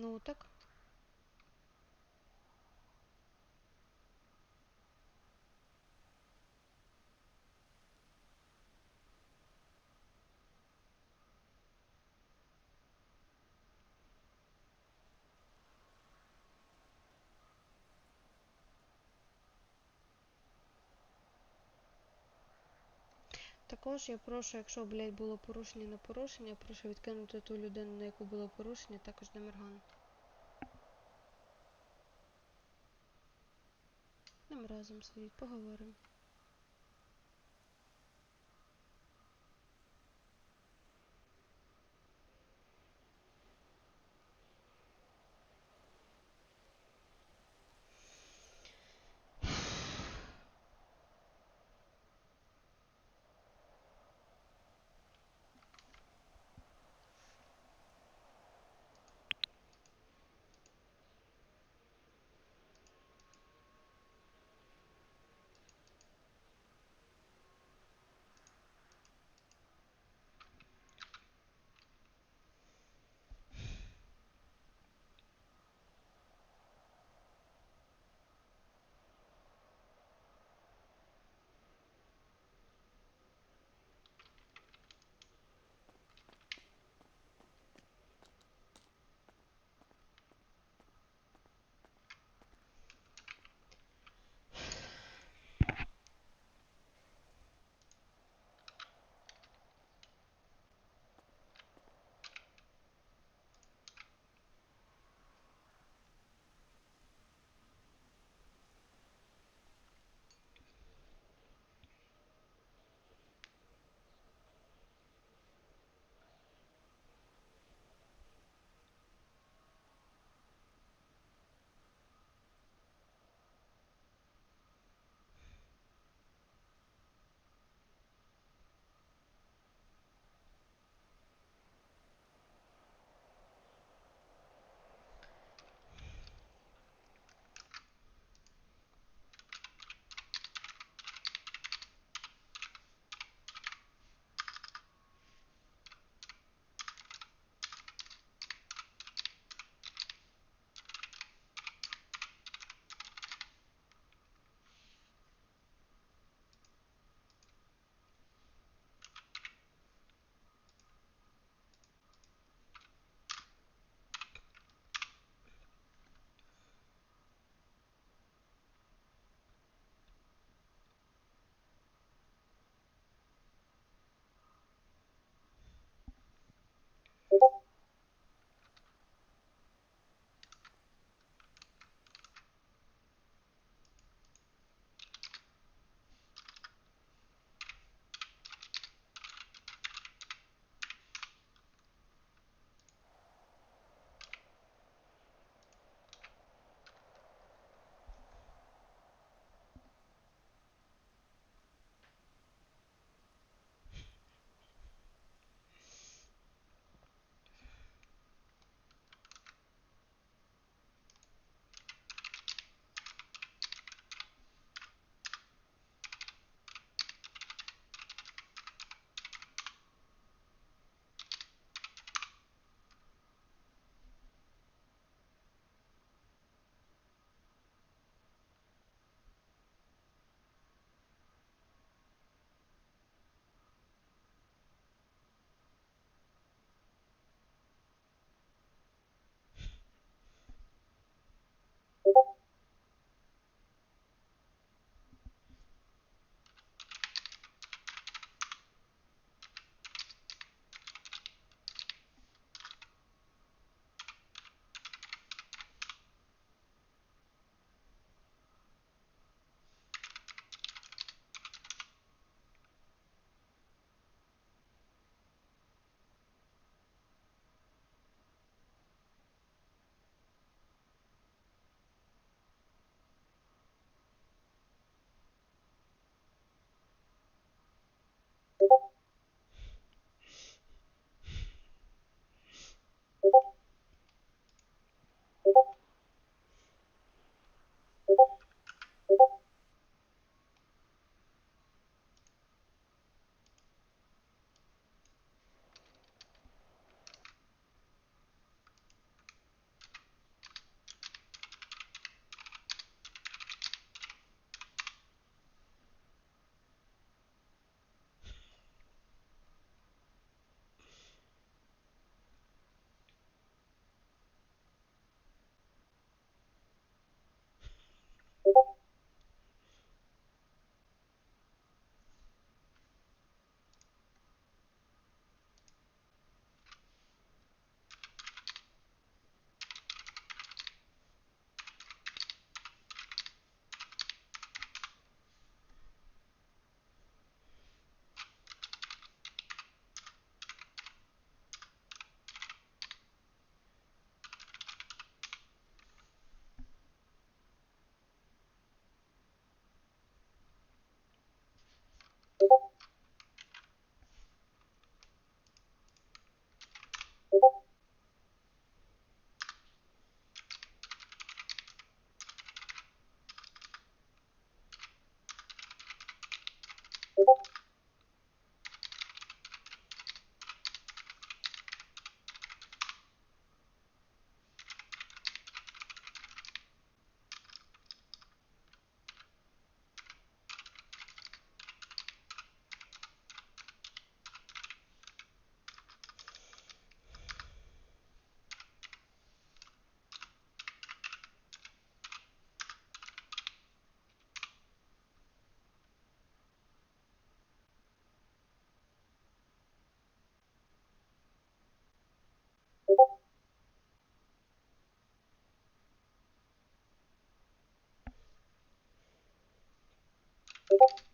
Ну так. Також я прошу, якщо, блядь, було порушення на порушення, прошу відкинути ту людину, на яку було порушення, також Демерган. Нам разом сидіть, поговоримо. thank you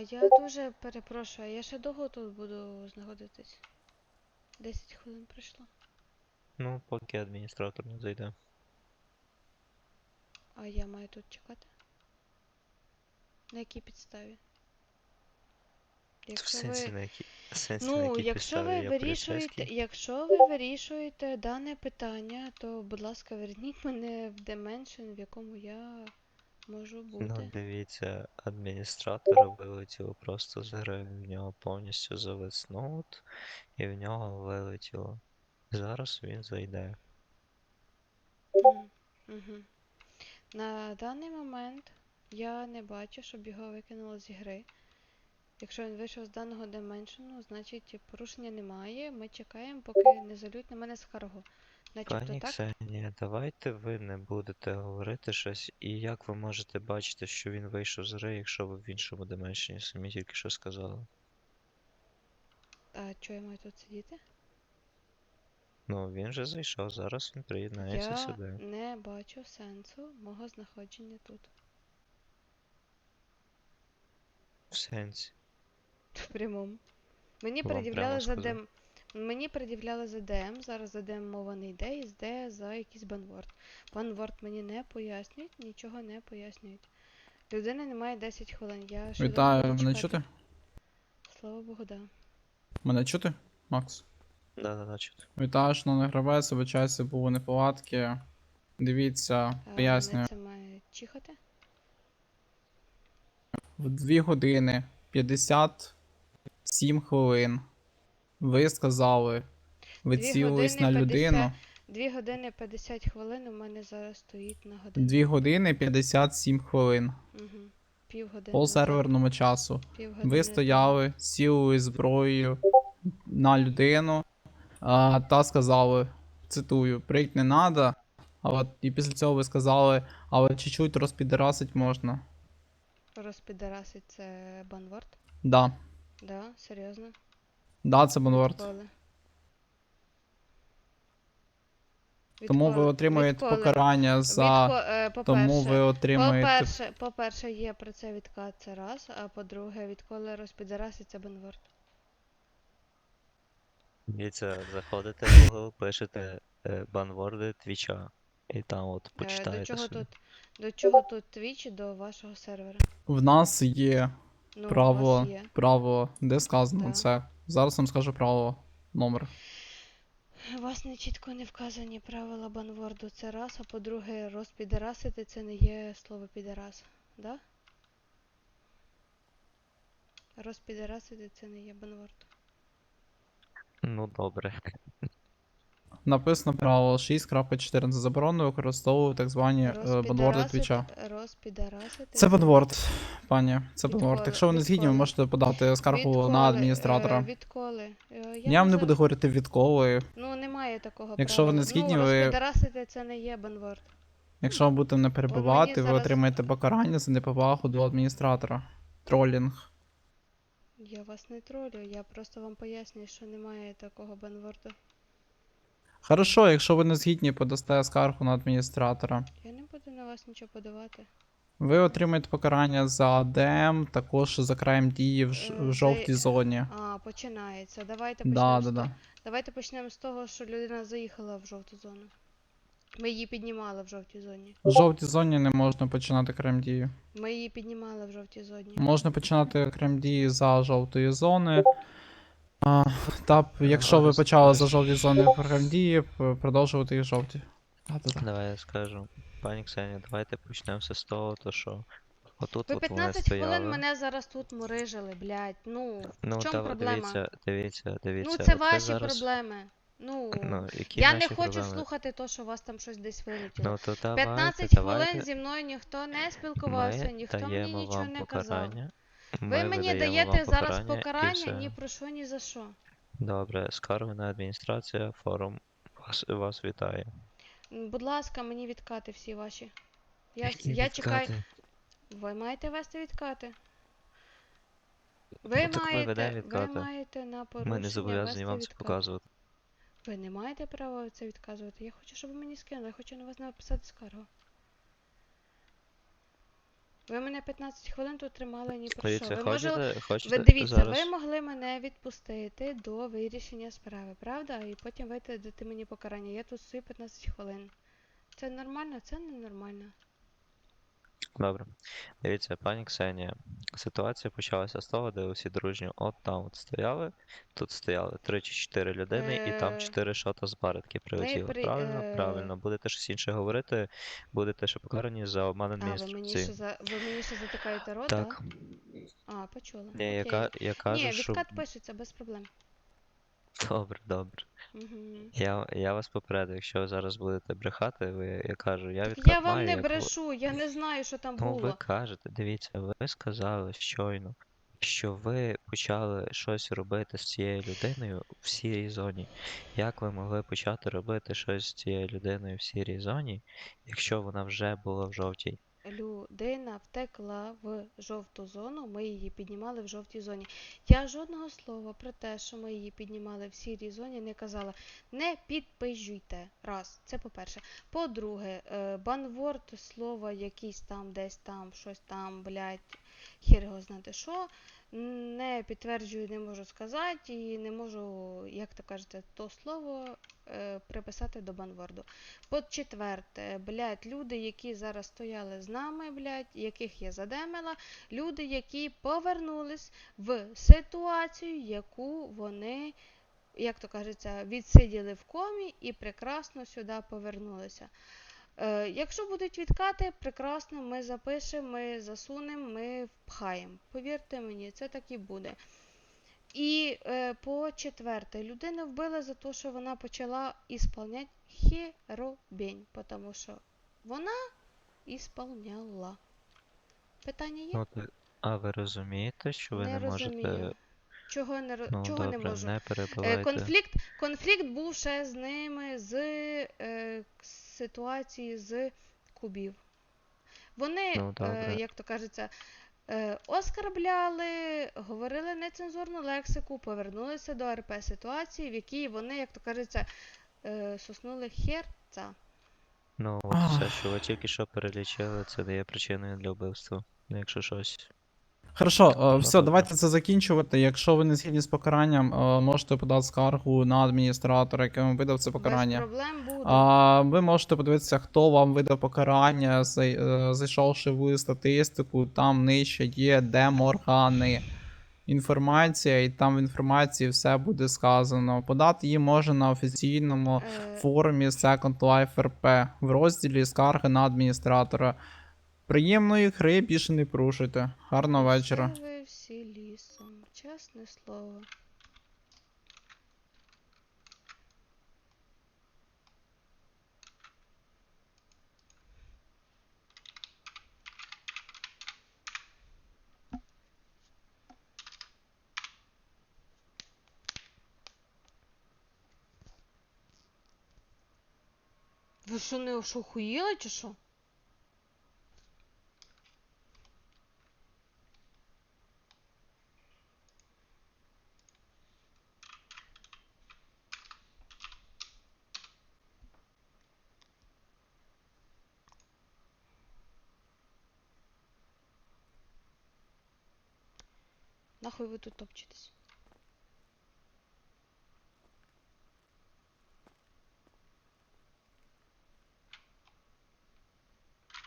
А я дуже перепрошую, я ще довго тут буду знаходитись? 10 хвилин пройшло. Ну, поки адміністратор не зайде. А я маю тут чекати? На якій підставі? В сенсі ви... на які сенсі на Ну, якій якщо підставі ви вирішуєте, якщо ви вирішуєте дане питання, то, будь ласка, верніть мене в Dimension, в якому я можу Ну, дивіться, адміністратор вилетіло просто з гри, в нього повністю завис ноут, і в нього вилетіло. Зараз він зайде. Угу. На даний момент я не бачу, щоб його викинуло зі гри. Якщо він вийшов з даного дименшену, значить порушення немає. Ми чекаємо, поки не залють на мене скаргу. Начебто Пані так? Ксенія, давайте ви не будете говорити щось, і як ви можете бачити, що він вийшов з гри, якщо ви в іншому дименшені самі тільки що сказали? А чого я маю тут сидіти? Ну, він же зайшов, зараз він приєднається Я сюди. не бачу сенсу мого знаходження тут. В сенсі. В прямому. Мені Вам пред'являли за сказав. Мені пред'являли за ДМ, зараз за ДМ мова не йде, і йде за якийсь банворд. Банворд мені не пояснюють, нічого не пояснюють. Людина не має 10 хвилин. Я ще Вітаю, мене чекати. чути? Слава Богу, да. Мене чути? Макс? Да-да-да, чути. Вітаю, шановний гравець, вибачаюся, були неполадки. Дивіться, А пояснюю. мене це має чихати? В 2 години 57 хвилин. Ви сказали, ви Дві цілились на години людину. 2 години 50 хвилин у мене зараз стоїть на годину. 2 години 57 хвилин. Угу. Півгодини. По серверному часу. півгодини Ви стояли, сілили зброєю на людину а, та сказали, цитую, прийти не надо. А от і після цього ви сказали, але чуть-чуть розпідерасить можна. Розпідерасить це банворд? Да. Да, серйозно. Да, це. Відколи? Тому ви отримуєте Відколи? покарання за. Відко... е, Тому ви отримуєте. по-перше, по-перше, є про це відкат, це раз, а по-друге, відколи розпідераситься банворд. Дивіться, заходите в Google, пишете е, банворди твіча. І там от Е, почитаєте до чого собі. тут? До чого тут Twitch до вашого сервера? В нас є Ну, у правило, вас є. правило, де сказано Да. це. Зараз вам скажу правило. Номер. У вас не чітко не вказані правила банворду. Це раз, а по-друге, розпідерасити це не є слово підерас. Да? Розпідерасити це не є банворд. Ну добре. Написано правило 6.14. Заборонено використовувати так звані е, банворди твіча. Це банворд, пані. Це банворд. Якщо ви не згідні, ви можете подати скаргу Відколи? на Е, адміністратора. Відколи? Е, Я вам не буду говорити відколи. Ну, немає такого Якщо ви не згідні, ну, ви- розпідерасити це не є банворд. Якщо ви будете не перебивати, ви зараз- отримаєте покарання за неповагу до адміністратора. Тролінг. Я вас не тролю, я просто вам пояснюю, що немає такого банворду. Хорошо, якщо ви не згідні, подасте скаргу на адміністратора. Я не буду на вас нічого подавати. Ви отримаєте покарання за ДМ, також за краєм дії в, ж- Е, в жовтій зоні. А, починається. Давайте почнемо. да, з да. того- Давайте почнемо з того, що людина заїхала в жовту зону. Ми її піднімали в жовтій зоні. В жовтій зоні не можна починати крем дії. Ми її піднімали в жовтій зоні. Можна починати крем дії за жовтої зони. А, та п- якщо ви почали за жовті зони крем дії, продовжувати і жовті. Да, да, да. Давай я скажу. Пані Ксенія, давайте почнемо з того, то що отут Ви от вони 15 стояли. хвилин мене зараз тут мурижили, блядь. Ну, Ну, в чому та, проблема? дивіться, дивіться, дивіться. ну, це от ви ваші зараз... проблеми. Ну, Ну, які я не наші хочу проблеми? слухати то, що у вас там щось десь вилетіло. Ну, то давайте, 15 давайте. хвилин зі мною ніхто не спілкувався, Ми ніхто мені даємо нічого вам не казав. покарання. Ви Ми мені видаємо даєте зараз покарання, і покарання все. ні про що, ні за що. Добре, скаргана адміністрація, форум вас, вас вітає. Будь ласка, мені відкати всі ваші. Я, Які я чекаю. відкати? Ви маєте вести відкати. Ну, Ви так ми маєте, ведемо ви відкати. маєте на порушення Ми не зобов'язані вести вам це відкат. показувати. Ви не маєте права це відказувати. Я хочу, щоб ви мені скинули. Я хочу на вас написати скаргу. Ви мене 15 хвилин тут тримали ні про що. Ви, може, хочете, хочете ви дивіться, зараз... ви могли мене відпустити до вирішення справи, правда? І потім вийти дати мені покарання. Я тут стою 15 хвилин. Це нормально, це ненормально. Добре. Дивіться, пані Ксенія, ситуація почалася з того, де усі дружньо от там от стояли. Тут стояли 3 чи 4 людини, і там Е, 4 шота з баритки прилетіло. при- Правильно? е, Правильно. Будете щось інше говорити, будете ще покарані за обман А, ви мені ще адміністрації. за ви мені ще затикаєте рот, Так. А, почула. Ні, Окей. яка, я кажу, Ні, що... відкат пишеться без проблем. Добре, добре. Я, я вас попередив, якщо ви зараз будете брехати, ви, я кажу, я Так відкат я вам маю, не як ви- брешу, я не знаю, що там Ну, ви було. кажете, дивіться, ви сказали щойно, що ви почали щось робити з цією людиною в сірій зоні. Як ви могли почати робити щось з цією людиною в сірій зоні, якщо вона вже була в жовтій? Людина втекла в жовту зону, ми її піднімали в жовтій зоні. Я жодного слова про те, що ми її піднімали в сірій зоні, не казала. Не підпижуйте. Раз, це по-перше. По-друге, е, банворд слова якийсь там, десь там, щось там, блядь, хір його знати що. Не підтверджую, не можу сказати і не можу, як то кажете, то слово е, приписати до банворду. По-четверте, блядь, люди, які зараз стояли з нами, блядь, яких я задемила, люди, які повернулись в ситуацію, яку вони, як то кажеться, відсиділи в комі і прекрасно сюди повернулися. Е, якщо будуть відкати, прекрасно, ми запишемо, ми засунемо, ми впхаємо. Повірте мені, це так і буде. І е, по четверте, людину вбили за те, що вона почала ісполняти херобень, тому що вона ісполняла. Питання є? Ну, а ви розумієте, що ви не, не можете. Чого не, Ну, чого добре, не можу? не Е, конфлікт, конфлікт був ще з ними з е, ситуації з кубів. Вони, Ну, е, як то кажеться, е, оскарбляли, говорили нецензурну лексику, повернулися до РП ситуації, в якій вони, як то кажеться, е, соснули херца. Ну, все, що ви тільки що перелічили, це дає причиною для вбивства. Ну, якщо щось. Хорошо, е, все, давайте це закінчувати. Якщо ви не згідні з покаранням, е, можете подати скаргу на адміністратора, який вам видав це покарання. Без проблем буде. А, ви можете подивитися, хто вам видав покарання, зай- е, зайшовши в статистику, там нижче є деморгани. інформація, і там в інформації все буде сказано. Подати її можна на офіційному Е, форумі Second Life RP в розділі Скарги на адміністратора. Приємної гри, більше не порушуйте. Гарного вечора. Ви всі лісом. Чесне слово. Ви що не ошухуїли чи що? Ви тут топчетесь?